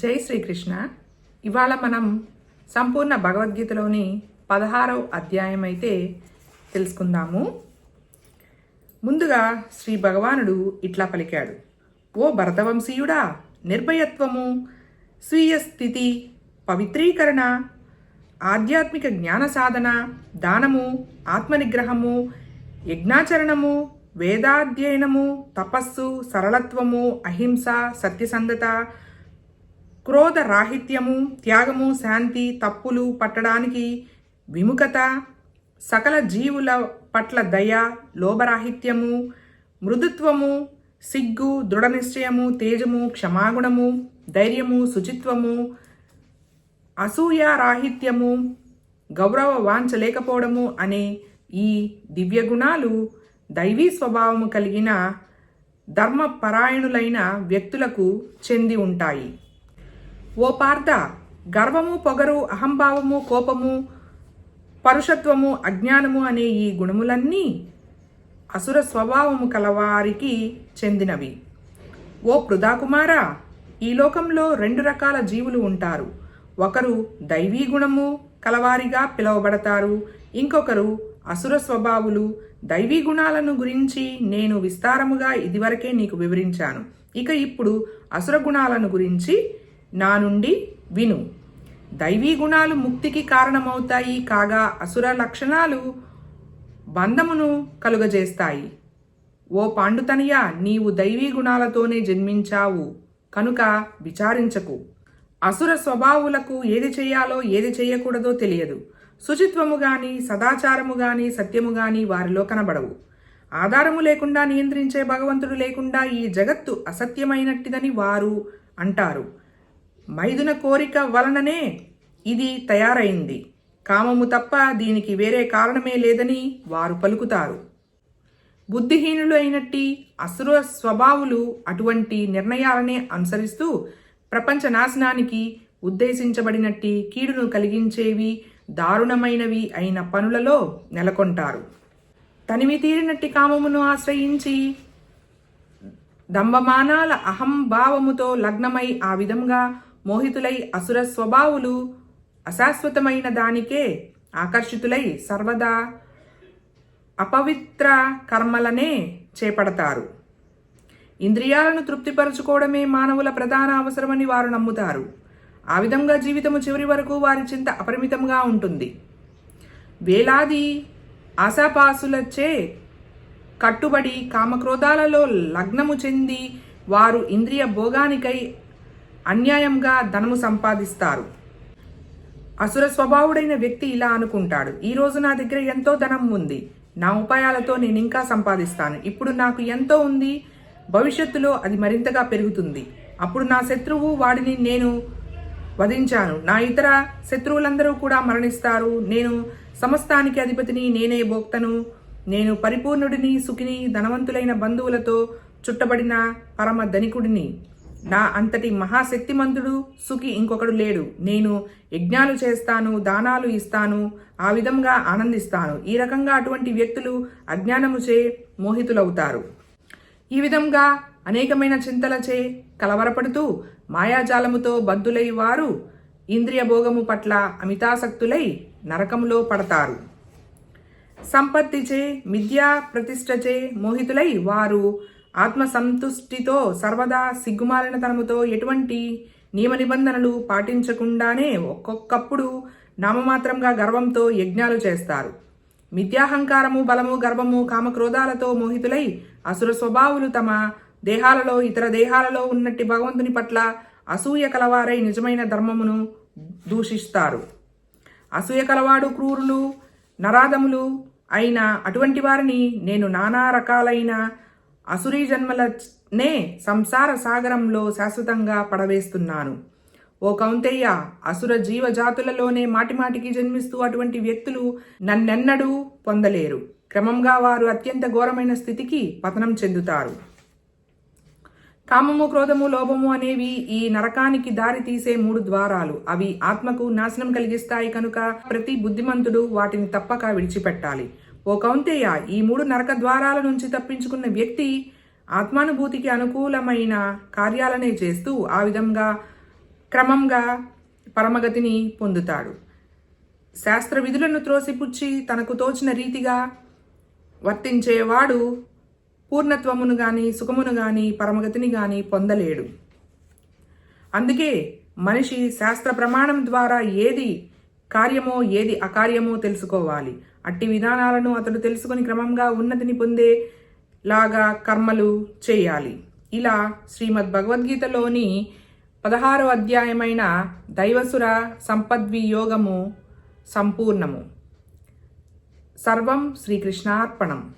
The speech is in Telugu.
జై శ్రీకృష్ణ. ఇవాళ మనం సంపూర్ణ భగవద్గీతలోని పదహారవ అధ్యాయం అయితే తెలుసుకుందాము. ముందుగా శ్రీ భగవానుడు ఇట్లా పలికాడు. ఓ భరతవంశీయుడా నిర్భయత్వము స్వీయ స్థితి పవిత్రీకరణ ఆధ్యాత్మిక జ్ఞాన సాధన దానము ఆత్మనిగ్రహము యజ్ఞాచరణము వేదాధ్యయనము తపస్సు సరళత్వము అహింస సత్యసంధత క్రోధ రాహిత్యము త్యాగము శాంతి తప్పులు పట్టడానికి విముఖత సకల జీవుల పట్ల దయ లోభరాహిత్యము మృదుత్వము సిగ్గు దృఢ నిశ్చయము తేజము క్షమాగుణము ధైర్యము శుచిత్వము అసూయ రాహిత్యము గౌరవ వాంఛ లేకపోవడము అనే ఈ దివ్య గుణాలు దైవీ స్వభావము కలిగిన ధర్మపరాయణులైన వ్యక్తులకు చెంది ఉంటాయి. ఓ పార్థ గర్వము పొగరు అహంభావము కోపము పరుషత్వము అజ్ఞానము అనే ఈ గుణములన్నీ అసుర స్వభావము కలవారికి చెందినవి. ఓ పృథాకుమారా ఈ లోకంలో రెండు రకాల జీవులు ఉంటారు. ఒకరు దైవీ గుణము కలవారిగా పిలువబడతారు. ఇంకొకరు అసుర స్వభావులు. దైవీ గుణాలను గురించి నేను విస్తారముగా ఇదివరకే నీకు వివరించాను. ఇక ఇప్పుడు అసుర గుణాలను గురించి నా నుండి విను. దైవీ గుణాలు ముక్తికి కారణమవుతాయి కాగా అసుర లక్షణాలు బంధమును కలుగజేస్తాయి. ఓ పాండుతనయ నీవు దైవీ గుణాలతోనే జన్మించావు కనుక విచారించకు. అసుర స్వభావులకు ఏది చేయాలో ఏది చేయకూడదో తెలియదు. శుచిత్వము గాని సదాచారము గాని సత్యము గాని వారిలో కనబడవు. ఆధారము లేకుండా నియంత్రించే భగవంతుడు లేకుండా ఈ జగత్తు అసత్యమైనట్టిదని వారు అంటారు. మైదున కోరిక వలననే ఇది తయారైంది. కామము తప్ప దీనికి వేరే కారణమే లేదని వారు పలుకుతారు. బుద్ధిహీనులు అయినట్టి అసుర స్వభావులు అటువంటి నిర్ణయాలనే అనుసరిస్తూ ప్రపంచ నాశనానికి ఉద్దేశించబడినట్టి కీడును కలిగించేవి దారుణమైనవి అయిన పనులలో నెలకొంటారు. తనివి తీరినట్టి కామమును ఆశ్రయించి దంభమానాల అహంభావముతో లగ్నమై ఆ విధంగా మోహితులై అసుర స్వభావులు అశాశ్వతమైన దానికే ఆకర్షితులై సర్వదా అపవిత్ర కర్మలనే చేపడతారు. ఇంద్రియాలను తృప్తిపరచుకోవడమే మానవుల ప్రధాన అవసరమని వారు నమ్ముతారు. ఆ విధంగా జీవితము చివరి వరకు వారి చింత అపరిమితంగా ఉంటుంది. వేలాది ఆశాపాసులచే కట్టుబడి కామక్రోధాలలో లగ్నము చెంది వారు ఇంద్రియ భోగానికై అన్యాయంగా ధనము సంపాదిస్తారు. అసుర స్వభావుడైన వ్యక్తి ఇలా అనుకుంటాడు ఈ రోజు నా దగ్గర ఎంతో ధనం ఉంది నా ఉపాయాలతో నేను ఇంకా సంపాదిస్తాను. ఇప్పుడు నాకు ఎంతో ఉంది భవిష్యత్తులో అది మరింతగా పెరుగుతుంది. అప్పుడు నా శత్రువు వాడిని నేను వధించాను. నా ఇతర శత్రువులందరూ కూడా మరణిస్తారు. నేను సమస్తానికి అధిపతిని నేనే భోక్తను. నేను పరిపూర్ణుడిని సుఖిని ధనవంతులైన బంధువులతో చుట్టబడిన పరమ ధనికుడిని. నా అంతటి మహాశక్తిమంతుడు సుఖి ఇంకొకడు లేడు. నేను యజ్ఞాలు చేస్తాను దానాలు ఇస్తాను ఆ విధంగా ఆనందిస్తాను. ఈ రకంగా అటువంటి వ్యక్తులు అజ్ఞానముచే మోహితులవుతారు. ఈ విధంగా అనేకమైన చింతలచే కలవరపడుతూ మాయాజాలముతో బద్దులై వారు ఇంద్రియ భోగము పట్ల అమితాసక్తులై నరకములో పడతారు. సంపత్తిచే మిథ్యా ప్రతిష్టచే మోహితులై వారు ఆత్మ సంతుష్టితో సర్వదా సిగ్గుమాలిన తనముతో ఎటువంటి నియమ నిబంధనలు పాటించకుండానే ఒక్కొక్కప్పుడు నామమాత్రంగా గర్వంతో యజ్ఞాలు చేస్తారు. మిథ్యాహంకారము బలము గర్వము కామక్రోధాలతో మోహితులై అసుర స్వభావులు తమ దేహాలలో ఇతర దేహాలలో ఉన్నట్టి భగవంతుని పట్ల అసూయ కలవారై నిజమైన ధర్మమును దూషిస్తారు. అసూయ కలవాడు క్రూరులు నరాధములు అయిన అటువంటి వారిని నేను నానా రకాలైన అసురీ జన్మలనే సంసార సాగరంలో శాశ్వతంగా పడవేస్తున్నాను. ఓ కౌంతయ్య అసుర జీవజాతులలోనే మాటిమాటికి జన్మిస్తూ అటువంటి వ్యక్తులు నన్నెన్నడూ పొందలేరు. క్రమంగా వారు అత్యంత ఘోరమైన స్థితికి పతనం చెందుతారు. కామము క్రోధము లోభము అనేవి ఈ నరకానికి దారి తీసే మూడు ద్వారాలు. అవి ఆత్మకు నాశనం కలిగిస్తాయి కనుక ప్రతి బుద్ధిమంతుడు వాటిని తప్పక విడిచిపెట్టాలి. ఓ కౌంతేయ ఈ మూడు నరక ద్వారాల నుంచి తప్పించుకున్న వ్యక్తి ఆత్మానుభూతికి అనుకూలమైన కార్యాలనే చేస్తూ ఆ విధంగా క్రమంగా పరమగతిని పొందుతాడు. శాస్త్ర విధులను త్రోసిపుచ్చి తనకు తోచిన రీతిగా వర్తించేవాడు పూర్ణత్వమును గాని సుఖమును గాని పరమగతిని గాని పొందలేడు. అందుకే మనిషి శాస్త్ర ప్రమాణం ద్వారా ఏది కార్యమో ఏది అకార్యమో తెలుసుకోవాలి. అట్టి విధానాలను అతడు తెలుసుకుని క్రమంగా ఉన్నతిని పొందే లాగా కర్మలు చేయాలి. ఇలా శ్రీమద్ భగవద్గీతలోని పదహారో అధ్యాయమైన దైవసుర సంపద్వియోగము సంపూర్ణము. సర్వం శ్రీకృష్ణార్పణం.